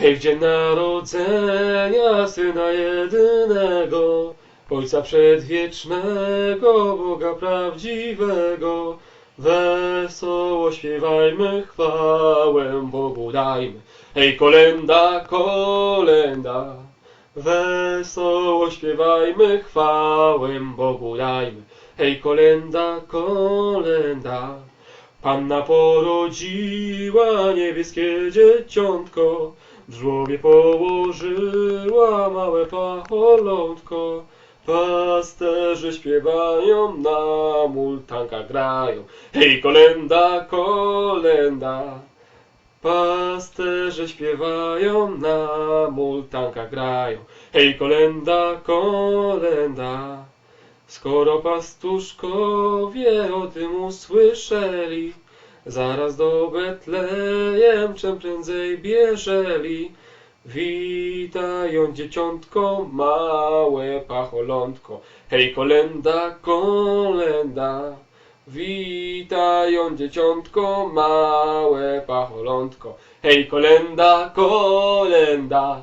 Hej, w dzień narodzenia Syna jedynego, Ojca przedwiecznego, Boga prawdziwego, wesoło śpiewajmy, chwałę Bogu dajmy. Hej, kolenda, kolenda, wesoło śpiewajmy, chwałę Bogu dajmy. Hej, kolenda, kolenda, Panna porodziła niebieskie dzieciątko, w żłobie położyła małe pacholątko. Pasterze śpiewają, na multankach grają. Hej, kolenda, kolenda. Pasterze śpiewają, na multankach grają. Hej, kolenda, kolenda. Skoro pastuszkowie o tym usłyszeli, zaraz do Betlejem czym prędzej bieżeli. Witają dzieciątko, małe pacholątko. Hej, kolenda, kolenda. Witają dzieciątko, małe pacholątko. Hej, kolenda, kolenda.